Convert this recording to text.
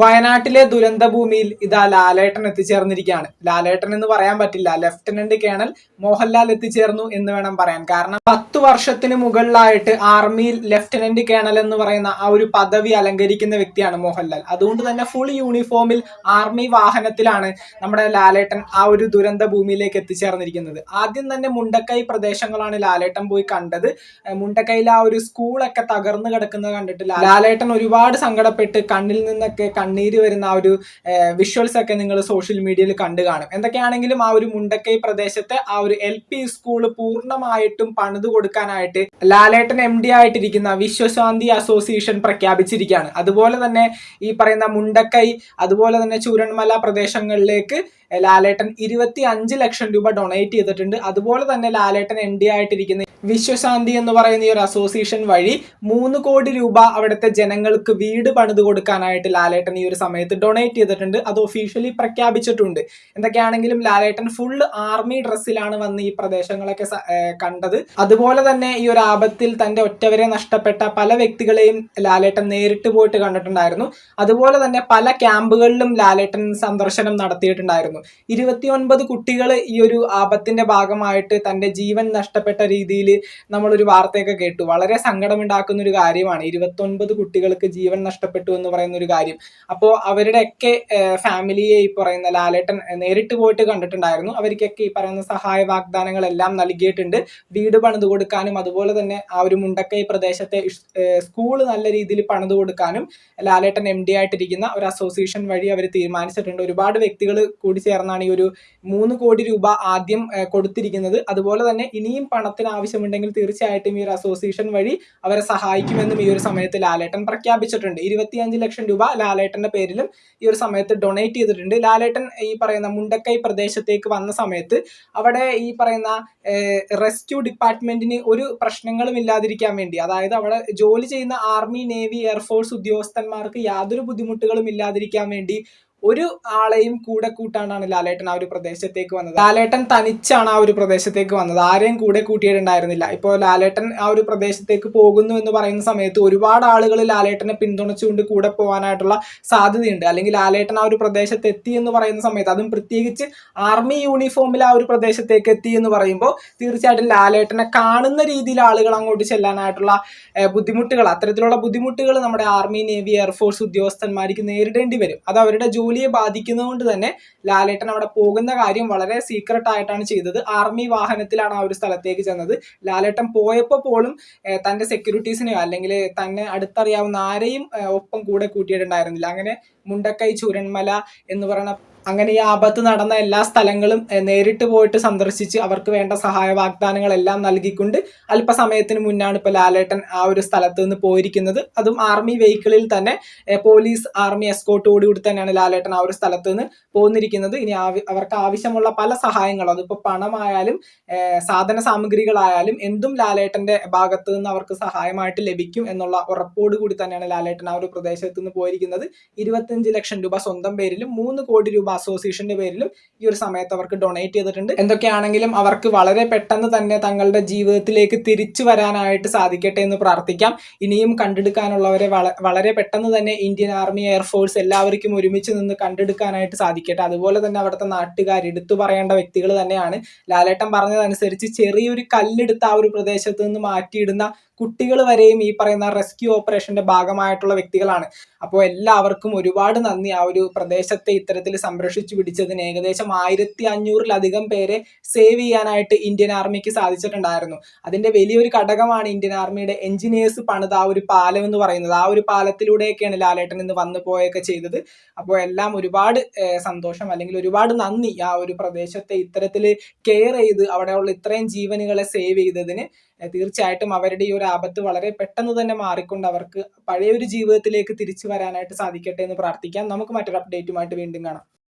വയനാട്ടിലെ ദുരന്ത ഭൂമിയിൽ ഇതാ ലാലേട്ടൻ എത്തിച്ചേർന്നിരിക്കുകയാണ്. ലാലേട്ടൻ എന്ന് പറയാൻ പറ്റില്ല. ലെഫ്റ്റനന്റ് കേണൽ മോഹൻലാൽ എത്തിച്ചേർന്നു എന്ന് വേണം പറയാൻ. കാരണം പത്തു വർഷത്തിന് മുകളിലായിട്ട് ആർമിയിൽ ലെഫ്റ്റനന്റ് കേണൽ എന്ന് പറയുന്ന ആ ഒരു പദവി അലങ്കരിക്കുന്ന വ്യക്തിയാണ് മോഹൻലാൽ. അതുകൊണ്ട് തന്നെ ഫുൾ യൂണിഫോമിൽ ആർമി വാഹനത്തിലാണ് നമ്മുടെ ലാലേട്ടൻ ആ ഒരു ദുരന്ത ഭൂമിയിലേക്ക് എത്തിച്ചേർന്നിരിക്കുന്നത്. ആദ്യം തന്നെ മുണ്ടക്കൈ പ്രദേശങ്ങളാണ് ലാലേട്ടൻ പോയി കണ്ടത്. മുണ്ടക്കൈയിൽ ആ ഒരു സ്കൂളൊക്കെ തകർന്നു കിടക്കുന്നത് കണ്ടിട്ട് ലാലേട്ടൻ ഒരുപാട് സങ്കടപ്പെട്ട് കണ്ണിൽ നിന്നൊക്കെ കണ്ണീര് വരുന്ന ആ ഒരു വിഷ്വൽസ് ഒക്കെ നിങ്ങൾ സോഷ്യൽ മീഡിയയിൽ കണ്ടു കാണും. എന്തൊക്കെയാണെങ്കിലും ആ ഒരു മുണ്ടക്കൈ പ്രദേശത്തെ ആ ഒരു എൽ പി സ്കൂൾ പൂർണമായിട്ടും പണിതു കൊടുക്കാനായിട്ട് ലാലേട്ടൻ എം ഡി ആയിട്ടിരിക്കുന്ന വിശ്വശാന്തി അസോസിയേഷൻ പ്രഖ്യാപിച്ചിരിക്കുകയാണ് അതുപോലെ തന്നെ ഈ പറയുന്ന മുണ്ടക്കൈ അതുപോലെ തന്നെ ചൂരൺമല പ്രദേശങ്ങളിലേക്ക് ലാലേട്ടൻ ഇരുപത്തി അഞ്ച് ലക്ഷം രൂപ ഡൊണേറ്റ് ചെയ്തിട്ടുണ്ട്. അതുപോലെ തന്നെ ലാലേട്ടൻ എം ഡി ആയിട്ടിരിക്കുന്ന വിശ്വശാന്തി എന്ന് പറയുന്ന ഈ ഒരു അസോസിയേഷൻ വഴി മൂന്ന് കോടി രൂപ അവിടുത്തെ ജനങ്ങൾക്ക് വീട് പണിത് കൊടുക്കാനായിട്ട് ലാലേട്ടൻ ഈ ഒരു സമയത്ത് ഡൊണേറ്റ് ചെയ്തിട്ടുണ്ട്. അത് ഒഫീഷ്യലി പ്രഖ്യാപിച്ചിട്ടുണ്ട്. എന്തൊക്കെയാണെങ്കിലും ലാലേട്ടൻ ഫുൾ ആർമി ഡ്രസ്സിലാണ് വന്ന് ഈ പ്രദേശങ്ങളൊക്കെ കണ്ടത്. അതുപോലെ തന്നെ ഈ ഒരു ആപത്തിൽ തന്റെ ഒറ്റവരെ നഷ്ടപ്പെട്ട പല വ്യക്തികളെയും ലാലേട്ടൻ നേരിട്ട് പോയിട്ട് കണ്ടിട്ടുണ്ടായിരുന്നു. അതുപോലെ തന്നെ പല ക്യാമ്പുകളിലും ലാലേട്ടൻ സന്ദർശനം നടത്തിയിട്ടുണ്ടായിരുന്നു. ഇരുപത്തിയൊൻപത് കുട്ടികൾ ഈ ഒരു ആപത്തിന്റെ ഭാഗമായിട്ട് തന്റെ ജീവൻ നഷ്ടപ്പെട്ട രീതിയിൽ നമ്മളൊരു വാർത്തയൊക്കെ കേട്ടു. വളരെ സങ്കടമുണ്ടാക്കുന്ന ഒരു കാര്യമാണ്. ഇരുപത്തൊൻപത് കുട്ടികൾക്ക് ജീവൻ നഷ്ടപ്പെട്ടു എന്ന് പറയുന്ന ഒരു കാര്യം. അപ്പോൾ അവരുടെയൊക്കെ ഫാമിലിയെ ഈ പറയുന്ന ലാലേട്ടൻ നേരിട്ട് പോയിട്ട് കണ്ടിട്ടുണ്ടായിരുന്നു. അവർക്കൊക്കെ ഈ പറയുന്ന സഹായ വാഗ്ദാനങ്ങളെല്ലാം നൽകിയിട്ടുണ്ട്. വീട് പണിത് കൊടുക്കാനും അതുപോലെ തന്നെ ആ ഒരു മുണ്ടക്കൈ പ്രദേശത്തെ സ്കൂൾ നല്ല രീതിയിൽ പണിത് കൊടുക്കാനും ലാലേട്ടൻ എം ഡി ആയിട്ടിരിക്കുന്ന ഒരു അസോസിയേഷൻ വഴി അവർ തീരുമാനിച്ചിട്ടുണ്ട്. ഒരുപാട് വ്യക്തികൾ കൂടി ചേർന്നാണ് ഈ ഒരു മൂന്ന് കോടി രൂപ ആദ്യം കൊടുത്തിരിക്കുന്നത്. അതുപോലെ തന്നെ ഇനിയും പണത്തിന് ആവശ്യമുണ്ടെങ്കിൽ തീർച്ചയായിട്ടും ഈ ഒരു അസോസിയേഷൻ വഴി അവരെ സഹായിക്കുമെന്നും ഈ ഒരു സമയത്ത് ലാലേട്ടൻ പ്രഖ്യാപിച്ചിട്ടുണ്ട്. ഇരുപത്തിയഞ്ച് ലക്ഷം രൂപ ലാലേട്ടന്റെ പേരിലും ഈ ഒരു സമയത്ത് ഡൊണേറ്റ് ചെയ്തിട്ടുണ്ട്. ലാലേട്ടൻ ഈ പറയുന്ന മുണ്ടക്കൈ പ്രദേശത്തേക്ക് വന്ന സമയത്ത് അവിടെ ഈ പറയുന്ന റെസ്ക്യൂ ഡിപ്പാർട്ട്മെന്റിന് ഒരു പ്രശ്നങ്ങളും ഇല്ലാതിരിക്കാൻ വേണ്ടി അതായത് അവിടെ ജോലി ചെയ്യുന്ന ആർമി നേവി എയർഫോഴ്സ് ഉദ്യോഗസ്ഥന്മാർക്ക് യാതൊരു ബുദ്ധിമുട്ടുകളും ഇല്ലാതിരിക്കാൻ വേണ്ടി ഒരു ആളെയും കൂടെ കൂട്ടാണ്ടാണ് ലാലേട്ടൻ ആ ഒരു പ്രദേശത്തേക്ക് വന്നത്. ലാലേട്ടൻ തനിച്ചാണ് ആ ഒരു പ്രദേശത്തേക്ക് വന്നത്. ആരെയും കൂടെ കൂട്ടിയിട്ടുണ്ടായിരുന്നില്ല ഇപ്പോൾ ലാലേട്ടൻ ആ ഒരു പ്രദേശത്തേക്ക് പോകുന്നു എന്ന് പറയുന്ന സമയത്ത് ഒരുപാട് ആളുകൾ ലാലേട്ടനെ പിന്തുണച്ചുകൊണ്ട് കൂടെ പോകാനായിട്ടുള്ള സാധ്യതയുണ്ട്. അല്ലെങ്കിൽ ലാലേട്ടൻ ആ ഒരു പ്രദേശത്ത് എത്തി എന്ന് പറയുന്ന സമയത്ത് അതും പ്രത്യേകിച്ച് ആർമി യൂണിഫോമിൽ ആ ഒരു പ്രദേശത്തേക്ക് എത്തി എന്ന് പറയുമ്പോൾ തീർച്ചയായിട്ടും ലാലേട്ടനെ കാണുന്ന രീതിയിൽ ആളുകൾ അങ്ങോട്ട് ചെല്ലാനായിട്ടുള്ള ബുദ്ധിമുട്ടുകൾ അത്തരത്തിലുള്ള ബുദ്ധിമുട്ടുകൾ നമ്മുടെ ആർമി നേവി എയർഫോഴ്സ് ഉദ്യോഗസ്ഥന്മാർക്ക് നേരിടേണ്ടി വരും. അത് അവരുടെ ജോലിയെ ബാധിക്കുന്നതുകൊണ്ട് തന്നെ ലാലേട്ടൻ അവിടെ പോകുന്ന കാര്യം വളരെ സീക്രട്ട് ആയിട്ടാണ് ചെയ്തത്. ആർമി വാഹനത്തിലാണ് ആ ഒരു സ്ഥലത്തേക്ക് ചെന്നത്. ലാലേട്ടൻ പോയപ്പോൾ പോലും തന്റെ സെക്യൂരിറ്റീസിനെയോ അല്ലെങ്കിൽ തന്നെ അടുത്തറിയാവുന്ന ആരെയും ഒപ്പം കൂടെ കൂട്ടിയിട്ടുണ്ടായിരുന്നില്ല. അങ്ങനെ മുണ്ടക്കൈ ചൂരന്മല എന്ന് പറയുന്ന അങ്ങനെ ഈ ആപത്ത് നടന്ന എല്ലാ സ്ഥലങ്ങളും നേരിട്ട് പോയിട്ട് സന്ദർശിച്ച് അവർക്ക് വേണ്ട സഹായ വാഗ്ദാനങ്ങളെല്ലാം നൽകിക്കൊണ്ട് അല്പസമയത്തിന് മുന്നാണ് ഇപ്പോൾ ലാലേട്ടൻ ആ ഒരു സ്ഥലത്ത് നിന്ന് പോയിരിക്കുന്നത്. അതും ആർമി വെഹിക്കിളിൽ തന്നെ പോലീസ് ആർമി എസ്കോട്ടോട് കൂടി തന്നെയാണ് ലാലേട്ടൻ ആ ഒരു സ്ഥലത്ത് നിന്ന് പോന്നിരിക്കുന്നത്. ഇനി അവർക്ക് ആവശ്യമുള്ള പല സഹായങ്ങളും അതിപ്പോൾ പണമായാലും സാധന സാമഗ്രികളായാലും എന്തും ലാലേട്ടന്റെ ഭാഗത്ത് നിന്ന് അവർക്ക് സഹായമായിട്ട് ലഭിക്കും എന്നുള്ള ഉറപ്പോട് കൂടി തന്നെയാണ് ലാലേട്ടൻ ആ ഒരു പ്രദേശത്ത് നിന്ന് പോയിരിക്കുന്നത്. ഇരുപത്തിയഞ്ച് ലക്ഷം രൂപ സ്വന്തം പേരിലും മൂന്ന് കോടി രൂപ അസോസിയേഷന്റെ പേരിലും ഈ ഒരു സമയത്ത് അവർക്ക് ഡൊണേറ്റ് ചെയ്തിട്ടുണ്ട്. എന്തൊക്കെയാണെങ്കിലും അവർക്ക് വളരെ പെട്ടെന്ന് തന്നെ തങ്ങളുടെ ജീവിതത്തിലേക്ക് തിരിച്ചു വരാനായിട്ട് സാധിക്കട്ടെ എന്ന് പ്രാർത്ഥിക്കാം. ഇനിയും കണ്ടെടുക്കാനുള്ളവരെ വളരെ പെട്ടെന്ന് തന്നെ ഇന്ത്യൻ ആർമി എയർഫോഴ്സ് എല്ലാവർക്കും ഒരുമിച്ച് നിന്ന് കണ്ടെടുക്കാനായിട്ട് സാധിക്കട്ടെ. അതുപോലെ തന്നെ അവിടുത്തെ നാട്ടുകാർ എടുത്തു പറയേണ്ട വ്യക്തികൾ തന്നെയാണ്. ലാലേട്ടൻ പറഞ്ഞതനുസരിച്ച് ചെറിയൊരു കല്ലെടുത്ത് ആ ഒരു പ്രദേശത്ത് നിന്ന് മാറ്റിയിടുന്ന കുട്ടികൾ വരെയും ഈ പറയുന്ന റെസ്ക്യൂ ഓപ്പറേഷന്റെ ഭാഗമായിട്ടുള്ള വ്യക്തികളാണ്. അപ്പോൾ എല്ലാവർക്കും ഒരുപാട് നന്ദി. ആ ഒരു പ്രദേശത്തെ ഇത്തരത്തിൽ സംരക്ഷിച്ചു പിടിച്ചതിന് ഏകദേശം ആയിരത്തി അഞ്ഞൂറിലധികം പേരെ സേവ് ചെയ്യാനായിട്ട് ഇന്ത്യൻ ആർമിക്ക് സാധിച്ചിട്ടുണ്ടായിരുന്നു. അതിന്റെ വലിയൊരു ഘടകമാണ് ഇന്ത്യൻ ആർമിയുടെ എഞ്ചിനീയേഴ്സ് പണിത ആ ഒരു പാലം എന്ന് പറയുന്നത്. ആ ഒരു പാലത്തിലൂടെയൊക്കെയാണ് ലാലേട്ടൻ ഇന്ന് വന്നു പോയൊക്കെ ചെയ്തത്. അപ്പോൾ എല്ലാം ഒരുപാട് സന്തോഷം അല്ലെങ്കിൽ ഒരുപാട് നന്ദി ആ ഒരു പ്രദേശത്തെ ഇത്തരത്തിൽ കെയർ ചെയ്ത് അവിടെയുള്ള ഇത്രയും ജീവനുകളെ സേവ് ചെയ്തതിന്. തീർച്ചയായിട്ടും അവരുടെ ഈ ഒരു ആപത്ത് വളരെ പെട്ടെന്ന് തന്നെ മാറിക്കൊണ്ട് അവർക്ക് പഴയൊരു ജീവിതത്തിലേക്ക് തിരിച്ചു വരാനായിട്ട് സാധിക്കട്ടെ എന്ന് പ്രാർത്ഥിക്കാം. നമുക്ക് മറ്റൊരു അപ്ഡേറ്റുമായിട്ട് വീണ്ടും കാണാം.